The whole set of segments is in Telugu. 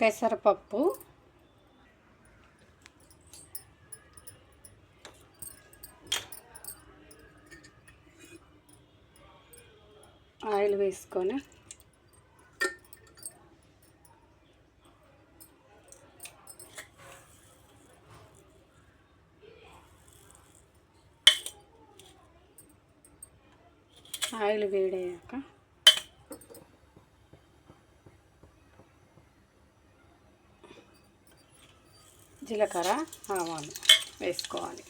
పెసరపప్పు. ఆయిల్ వేసుకొని ఆయిల్ వేడయ్యాక జీలకర్ర ఆవాలు వేసుకోవాలి.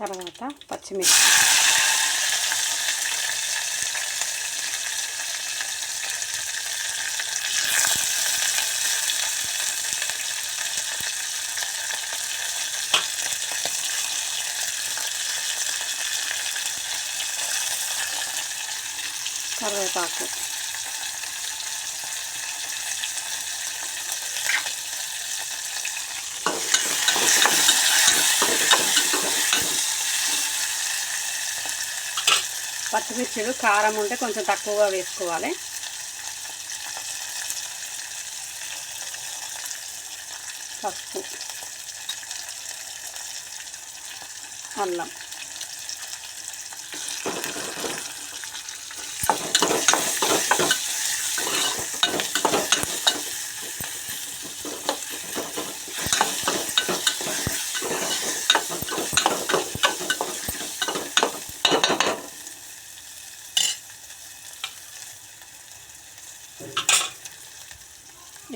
తర్వాత పచ్చిమిర్చి. కరివేపాకు. పచ్చిమిర్చిలు కారం ఉంటే కొంచెం తక్కువగా వేసుకోవాలి. పసుపు. అల్లం.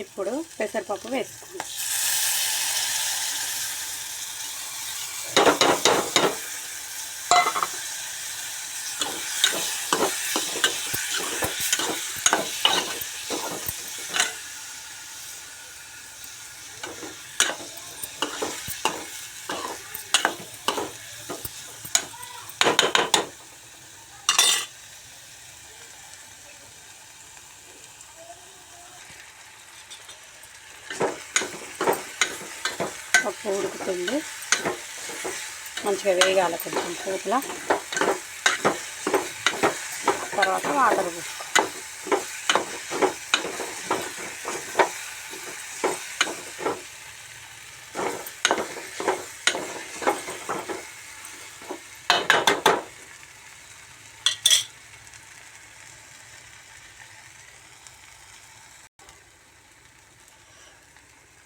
ఇప్పుడు పెసరపప్పు వేసుకుందాం పప్పు ఉడుకుతుంది. మంచిగా వేగాలి కొంచెం పూతల తర్వాత వాటర్ పోసుకో.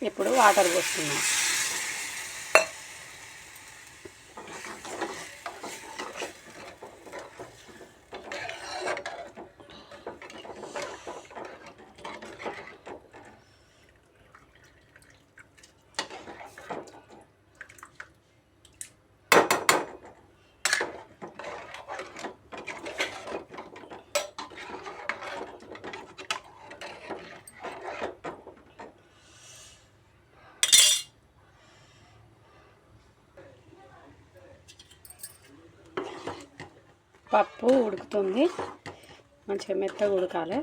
ఇప్పుడు వాటర్ పోస్తున్నాం పప్పు ఉడుకుతుంది. మంచిగా మెత్తగా ఉడకాలి.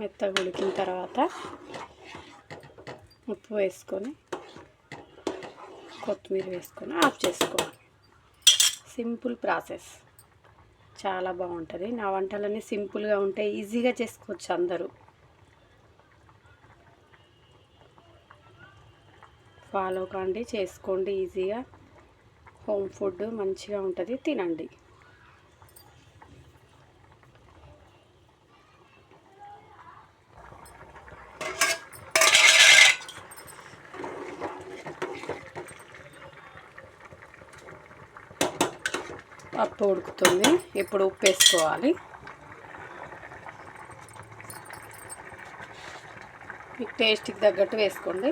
మెత్తగా ఉడికిన తర్వాత ఉప్పు వేసుకొని కొత్తిమీర వేసుకొని ఆఫ్ చేసుకోవాలి. Simple process. చాలా బాగుంటుంది. నా వంటలన్నీ సింపుల్గా ఉంటాయి ఈజీగా చేసుకోవచ్చు అందరూ. ఫాలో కాండి చేసుకోండి ఈజీగా. హోమ్ ఫుడ్ మంచిగా ఉంటుంది తినండి. పప్పు ఉడుకుతుంది ఇప్పుడు ఉప్పు వేసుకోవాలి. మీకు టేస్ట్కి తగ్గట్టు వేసుకోండి.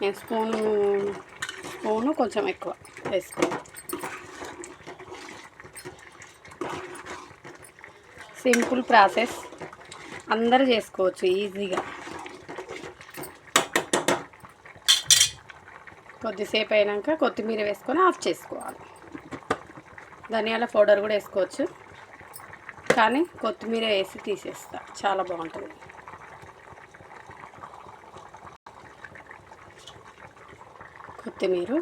నేను స్పూన్ స్పూను కొంచెం ఎక్కువ వేసుకోవాలి సింపుల్ ప్రాసెస్. అందరూ చేసుకోవచ్చు ఈజీగా. కొద్దిసేపు అయినాక కొత్తిమీర వేసుకొని ఆఫ్ చేసుకోవాలి. ధనియాల పౌడర్ కూడా వేసుకోవచ్చు. కానీ కొత్తిమీర వేసి తీసేస్తా. చాలా బాగుంటుంది. కొత్తిమీర.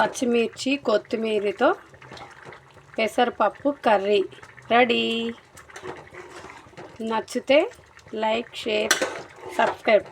పచ్చిమిర్చి కొత్తిమీరతో పెసరపప్పు కర్రీ. రెడీ? నచ్చితే లైక్ షేర్ సబ్స్క్రైబ్.